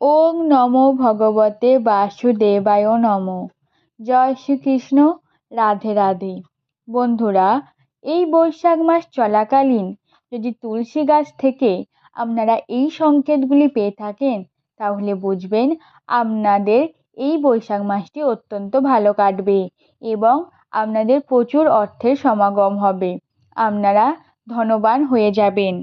ওং নমো ভগবতে বাসুদেবায় নমো। জয় শ্রীকৃষ্ণ, রাধে রাধে। বন্ধুরা, এই বৈশাখ মাস চলাকালীন যদি তুলসী গাছ থেকে আপনারা এই সংকেতগুলি পেয়ে থাকেন, তাহলে বুঝবেন আপনাদের এই বৈশাখ মাসটি অত্যন্ত ভালো কাটবে এবং আপনাদের প্রচুর অর্থের সমাগম হবে। আপনারা ধনবান হয়ে যাবেন।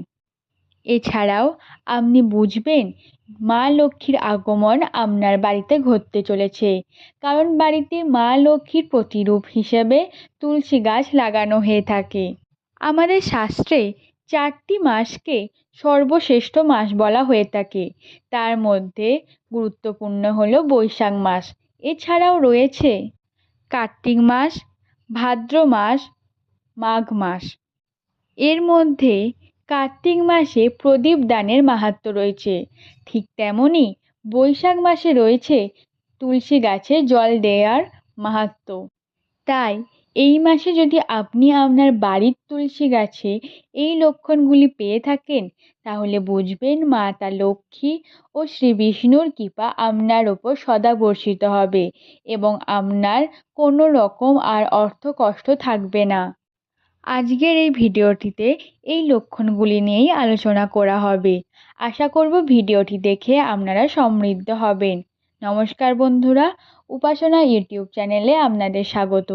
এছাড়াও আপনি বুঝবেন মা লক্ষ্মীর আগমন আপনার বাড়িতে ঘটতে চলেছে। কারণ বাড়িতে মা লক্ষ্মীর প্রতিরূপ হিসেবে তুলসী গাছ লাগানো হয়ে থাকে। আমাদের শাস্ত্রে চারটি মাসকে সর্বশ্রেষ্ঠ মাস বলা হয়ে থাকে। তার মধ্যে গুরুত্বপূর্ণ হলো বৈশাখ মাস। এছাড়াও রয়েছে কার্তিক মাস, ভাদ্র মাস, মাঘ মাস। এর মধ্যে কার্তিক মাসে প্রদীপ দানের মাহাত্ম্য রয়েছে। ঠিক তেমনই বৈশাখ মাসে রয়েছে তুলসী গাছে জল দেওয়ার মাহাত্ম তাই এই মাসে যদি আপনি আপনার বাড়ির তুলসী গাছে এই লক্ষণগুলি পেয়ে থাকেন, তাহলে বুঝবেন মাতা লক্ষ্মী ও শ্রী বিষ্ণুর কৃপা আপনার ওপর সদা বর্ষিত হবে এবং আপনার কোনো রকম আর অর্থ কষ্ট থাকবে না। আজকের এই ভিডিওটিতে এই লক্ষণগুলি নিয়েই আলোচনা করা হবে। আশা করব ভিডিওটি দেখে আপনারা সমৃদ্ধ হবেন। নমস্কার বন্ধুরা, উপাসনা ইউটিউব চ্যানেলে আপনাদের স্বাগত।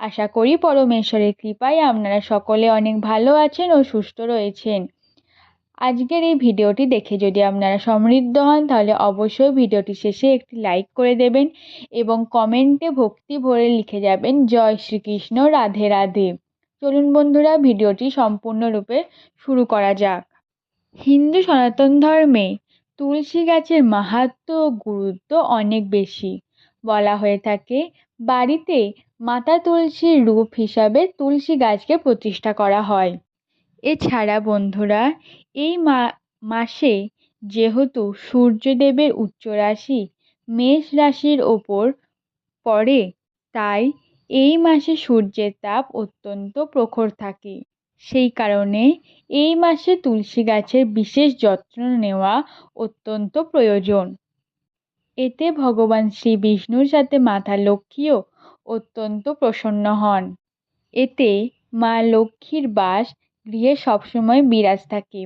আশা করি পরমেশ্বরের কৃপায় আপনারা সকলে অনেক ভালো আছেন ও সুস্থ রয়েছেন। আজকের এই ভিডিওটি দেখে যদি আপনারা সমৃদ্ধ হন, তাহলে অবশ্যই ভিডিওটি শেষে একটি লাইক করে দেবেন এবং কমেন্টে ভক্তি ভরে লিখে যাবেন, জয় শ্রীকৃষ্ণ, রাধে রাধে। চলুন বন্ধুরা, ভিডিওটি সম্পূর্ণরূপে শুরু করা যাক। হিন্দু সনাতন ধর্মে তুলসী গাছের মাহাত্ম ও গুরুত্ব অনেক বেশি। বলা হয়ে থাকে, বাড়িতে মাতা তুলসীর রূপ হিসাবে তুলসী গাছকে প্রতিষ্ঠা করা হয়। এছাড়া বন্ধুরা, এই মাসে যেহেতু সূর্যদেবের উচ্চ রাশি, মেষ রাশির ওপর পড়ে, তাই এই মাসে সূর্যের তাপ অত্যন্ত প্রখর থাকে। সেই কারণে এই মাসে তুলসী গাছের বিশেষ যত্ন নেওয়া অত্যন্ত প্রয়োজন। এতে ভগবান শ্রী বিষ্ণুর সাথে মাতা লক্ষ্মীও অত্যন্ত প্রসন্ন হন। এতে মা লক্ষ্মীর বাস গৃহে সবসময় বিরাজ থাকে।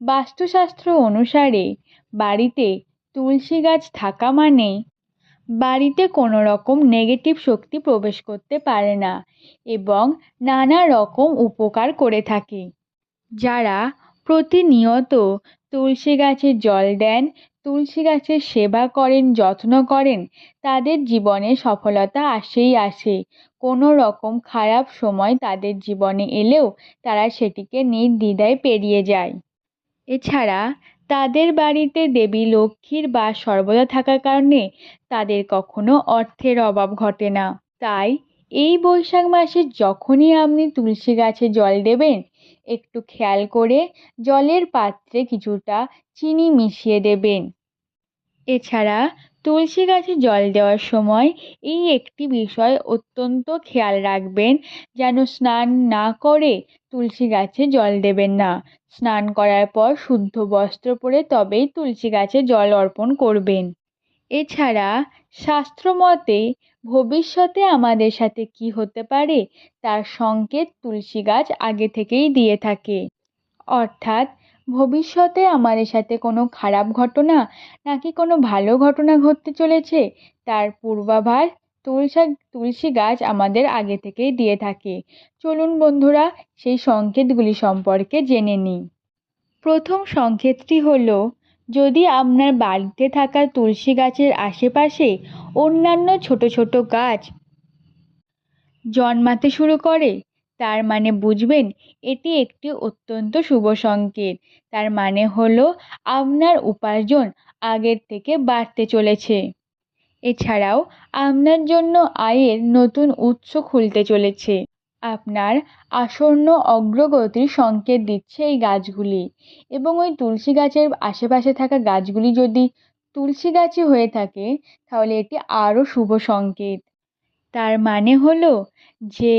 বাস্তুশাস্ত্র অনুসারে বাড়িতে তুলসী গাছ থাকা মানে বাড়িতে কোনো রকম নেগেটিভ শক্তি প্রবেশ করতে পারে না এবং নানা রকম উপকার করে থাকে। যারা প্রতিনিয়ত তুলসী গাছে জল দেন, তুলসী গাছের সেবা করেন, যত্ন করেন, তাদের জীবনে সফলতা আসেই আসে। কোনো রকম খারাপ সময় তাদের জীবনে এলেও তারা সেটিকে নির্দ্বিধায় পেরিয়ে যায়। এছাড়া তাদের বাড়িতে দেবী, লক্ষ্মীর বাস সর্বদা থাকার কারণে তাদের কখনো অর্থের অভাব ঘটে না। তাই এই বৈশাখ মাসে যখনই আপনি তুলসী গাছে জল দেবেন, একটু খেয়াল করে জলের পাত্রে কিছুটা চিনি মিশিয়ে দেবেন। এছাড়া তুলসী গাছে জল দেওয়ার সময় এই একটি বিষয় অত্যন্ত খেয়াল রাখবেন, যেন স্নান না করে তুলসী গাছে জল দেবেন না। স্নান করার পর শুদ্ধ বস্ত্র পরে তবেই তুলসী গাছে জল অর্পণ করবেন। এছাড়া শাস্ত্রমতে ভবিষ্যতে আমাদের সাথে কি হতে পারে, তার সংকেত তুলসী গাছ আগে থেকেই দিয়ে থাকে। অর্থাৎ ভবিষ্যতে আমাদের সাথে কোনো খারাপ ঘটনা নাকি কোনো ভালো ঘটনা ঘটতে চলেছে, তার পূর্বাভাস তুলসা, তুলসী গাছ আমাদের আগে থেকেই দিয়ে থাকে। চলুন বন্ধুরা, সেই সংকেতগুলি সম্পর্কে জেনে নিই। প্রথম সংকেতটি হলো, যদি আপনার বাড়িতে থাকা তুলসী গাছের আশেপাশে অন্যান্য ছোট ছোট গাছ জন্মাতে শুরু করে তার মানে বুঝবেন, এটি একটি অত্যন্ত শুভ সংকেত। তার মানে হলো, আপনার উপার্জন আগের থেকে বাড়তে চলেছে। এছাড়াও, আপনার জন্য আয়ের নতুন উৎস খুলতে চলেছে। আপনার আসন্ন অগ্রগতির সংকেত দিচ্ছে এই গাছগুলি। এবং ওই তুলসী গাছের আশেপাশে থাকা গাছগুলি যদি তুলসী গাছই হয়ে থাকে, তাহলে এটি আরও শুভ সংকেত। তার মানে হলো যে,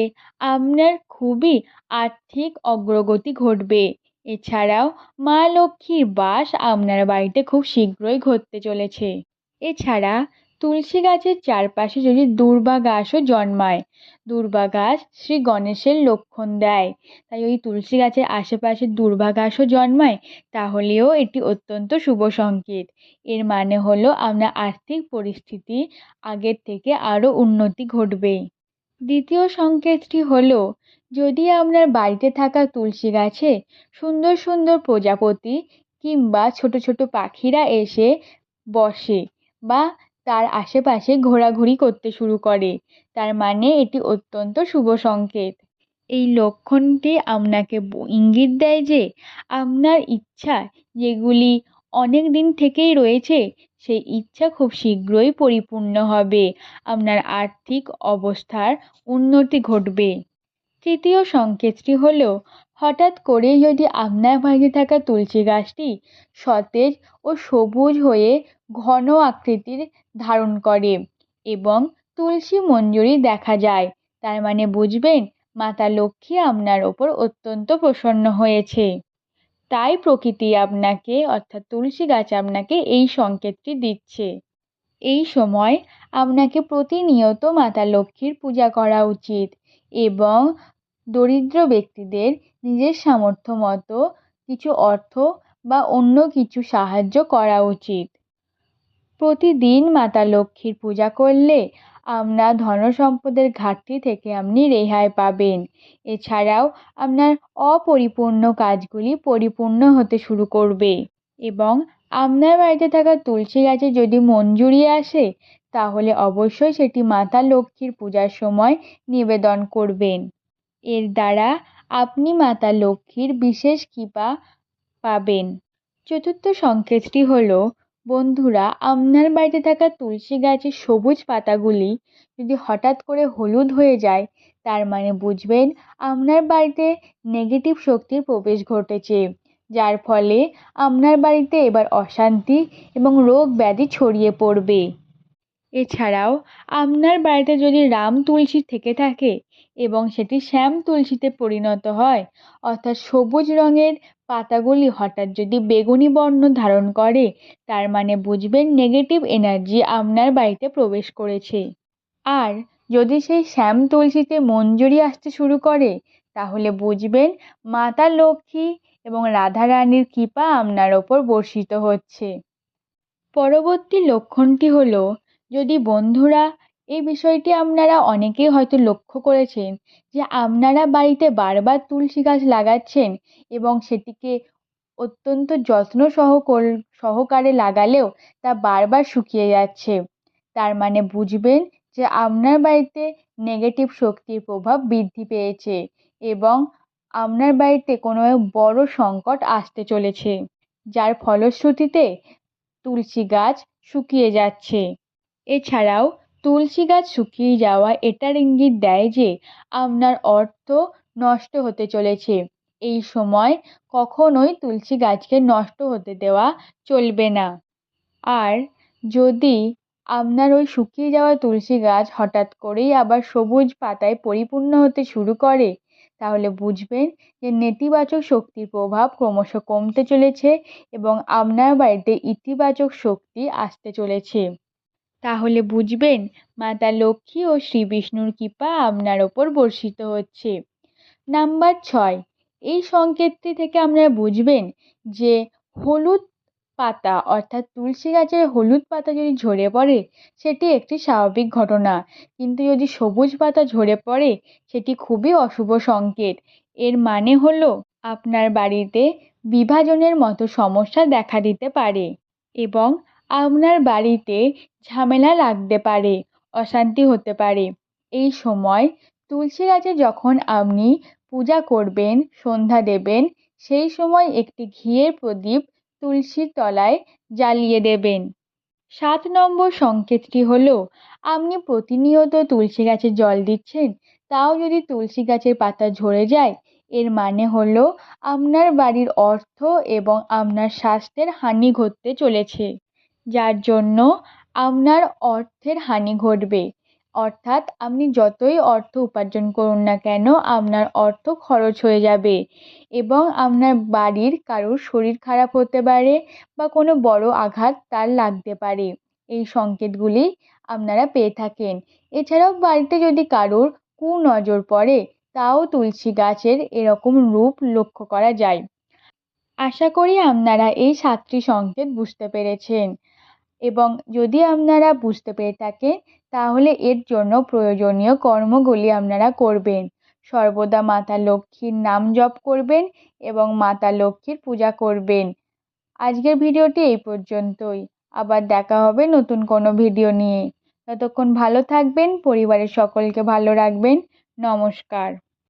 আপনার খুবই আর্থিক অগ্রগতি ঘটবে। এছাড়াও মা লক্ষ্মীর বাস আপনার বাড়িতে খুব শীঘ্রই ঘটতে চলেছে। এছাড়া তুলসী গাছের চারপাশে যদি দূর্বা গাছও জন্মায়, দূর্বা গাছ শ্রী গণেশের লক্ষণ দেয়। তাই ওই তুলসী গাছের আশেপাশে দূর্বা গাছও জন্মায়, তাহলেও এটি অত্যন্ত শুভ সংকেত। এর মানে হলো আপনার আর্থিক পরিস্থিতি আগের থেকে আরও উন্নতি ঘটবে। দ্বিতীয় সংকেতটি হলো যদি আপনার বাড়িতে থাকা তুলসী গাছে সুন্দর সুন্দর প্রজাপতি কিংবা ছোট ছোট পাখিরা এসে বসে বা তার আশেপাশে ঘোরাঘুরি করতে শুরু করে, তার মানে এটি অত্যন্ত শুভ সংকেত। এই লক্ষণটি আপনাকে ইঙ্গিত দেয় যে আপনার ইচ্ছা যেগুলি অনেক দিন থেকেই রয়েছে, সেই ইচ্ছা খুব শীঘ্রই পরিপূর্ণ হবে। আপনার আর্থিক অবস্থার উন্নতি ঘটবে। তৃতীয় সংকেতটি হলো, হঠাৎ করেই যদি আপনার বাড়িতে থাকা তুলসী গাছটি সতেজ ও সবুজ হয়ে ঘন আকৃতির ধারণ করে এবং তুলসী মঞ্জুরি দেখা যায়, তার মানে বুঝবেন মাতা লক্ষ্মী আপনার ওপর অত্যন্ত প্রসন্ন হয়েছে। তাই প্রকৃতি আপনাকে, অর্থাৎ তুলসী গাছ আপনাকে এই সংকেতটি দিচ্ছে। এই সময় আপনাকে প্রতিনিয়ত মাতা লক্ষ্মীর পূজা করা উচিত। এবং দরিদ্র ব্যক্তিদের নিজের সামর্থ্য মতো কিছু অর্থ বা অন্য কিছু সাহায্য করা উচিত। প্রতিদিন মাতা লক্ষ্মীর পূজা করলে আপনার ধনসম্পদের ঘাটতি থেকে আপনি রেহাই পাবেন। এছাড়াও আপনার অপরিপূর্ণ কাজগুলি পরিপূর্ণ হতে শুরু করবে এবং আপনার বাড়িতে থাকা তুলসী গাছে যদি মঞ্জুরি আসে, তাহলে অবশ্যই সেটি মাতা লক্ষ্মীর পূজার সময় নিবেদন করবেন। এর দ্বারা আপনি মাতা লক্ষ্মীর বিশেষ কৃপা পাবেন। চতুর্থ সংকেতটি হলো, বন্ধুরা, আপনার বাড়িতে থাকা তুলসী গাছের সবুজ পাতাগুলি যদি হঠাৎ করে হলুদ হয়ে যায়, তার মানে বুঝবেন আপনার বাড়িতে নেগেটিভ শক্তির প্রবেশ ঘটেছে। যার ফলে আপনার বাড়িতে এবার অশান্তি এবং রোগ ব্যাধি ছড়িয়ে পড়বে। এছাড়াও, আপনার বাড়িতে যদি রাম তুলসী থেকে থাকে এবং সেটি শ্যাম তুলসীতে পরিণত হয়, অর্থাৎ সবুজ রঙের পাতাগুলি হঠাৎ যদি বেগুনি বর্ণ ধারণ করে, তার মানে বুঝবেন নেগেটিভ এনার্জি আপনার বাড়িতে প্রবেশ করেছে। আর যদি সেই শ্যাম তুলসীতে মঞ্জুরি আসতে শুরু করে, তাহলে বুঝবেন মাতা লক্ষ্মী এবং রাধারানীর কৃপা আপনার ওপর বর্ষিত হচ্ছে। পরবর্তী লক্ষণটি হলো, যদি বন্ধুরা এই বিষয়টি আপনারা অনেকেই হয়তো লক্ষ্য করেছেন যে আপনারা বাড়িতে বারবার তুলসী গাছ লাগাচ্ছেন এবং সেটিকে অত্যন্ত যত্ন সহ সহকারে লাগালেও তা বারবার শুকিয়ে যাচ্ছে। তার মানে বুঝবেন যে আপনার বাড়িতে নেগেটিভ শক্তির প্রভাব বৃদ্ধি পেয়েছে এবং আপনার বাড়িতে কোনো বড় সংকট আসতে চলেছে, যার ফলশ্রুতিতে তুলসী গাছ শুকিয়ে যাচ্ছে। এছাড়াও, তুলসী গাছ শুকিয়ে যাওয়া এটার ইঙ্গিত দেয় যে, আপনার অর্থ নষ্ট হতে চলেছে। এই সময় কখনোই তুলসী গাছকে নষ্ট হতে দেওয়া চলবে না। আর যদি আপনার ওই শুকিয়ে যাওয়া তুলসী গাছ হঠাৎ করেই আবার সবুজ পাতায় পরিপূর্ণ হতে শুরু করে তাহলে বুঝবেন যে নেতিবাচক শক্তির প্রভাব ক্রমশ কমতে চলেছে এবং আপনার বাড়িতে ইতিবাচক শক্তি আসতে চলেছে। তাহলে বুঝবেন মাতা লক্ষ্মী ও শ্রী বিষ্ণুর কৃপা আপনার ওপর বর্ষিত হচ্ছে। নাম্বার ছয়, এই সংকেতটি থেকে আপনারা বুঝবেন যে হলুদ পাতা অর্থাৎ তুলসী গাছের হলুদ পাতা যদি ঝরে পড়ে, সেটি একটি স্বাভাবিক ঘটনা। কিন্তু যদি সবুজ পাতা ঝরে পড়ে, সেটি খুবই অশুভ সংকেত। এর মানে হলো, আপনার বাড়িতে বিভাজনের মতো সমস্যা দেখা দিতে পারে এবং আপনার বাড়িতে ঝামেলা লাগতে পারে, অশান্তি হতে পারে। এই সময় তুলসী গাছে যখন আপনি পূজা করবেন, সন্ধ্যা দেবেন, সেই সময় একটি ঘিয়ের প্রদীপ তুলসীর তলায় জ্বালিয়ে দেবেন। সাত নম্বর সংকেতটি হলো, আপনি প্রতিনিয়ত তুলসী গাছে জল দিচ্ছেন, তাও যদি তুলসী গাছের পাতা ঝরে যায়, এর মানে হলো আপনার বাড়ির অর্থ এবং আপনার স্বাস্থ্যের হানি ঘটতে চলেছে, যার জন্য আপনার অর্থের হানি ঘটবে। অর্থাৎ আপনি যতই অর্থ উপার্জন করুন না কেন, আপনার অর্থ খরচ হয়ে যাবে এবং আপনার বাড়ির কারোর শরীর খারাপ হতে পারে বা কোনো বড় আঘাত তার লাগতে পারে। এই সংকেতগুলি আপনারা পেয়ে থাকেন। এছাড়াও বাড়িতে যদি কারোর কুনজর পড়ে, তাও তুলসী গাছের এরকম রূপ লক্ষ্য করা যায়। আশা করি আপনারা এই সাতটি সংকেত বুঝতে পেরেছেন। এবং যদি আপনারা বুঝতে পেরে থাকেন, তাহলে এর জন্য প্রয়োজনীয় কর্মগুলি আপনারা করবেন। সর্বদা মাতা লক্ষ্মীর নাম জপ করবেন এবং মাতা লক্ষ্মীর পূজা করবেন। আজকের ভিডিওটি এই পর্যন্তই। আবার দেখা হবে নতুন কোনো ভিডিও নিয়ে। ততক্ষণ ভালো থাকবেন, পরিবারের সকলকে ভালো রাখবেন। নমস্কার।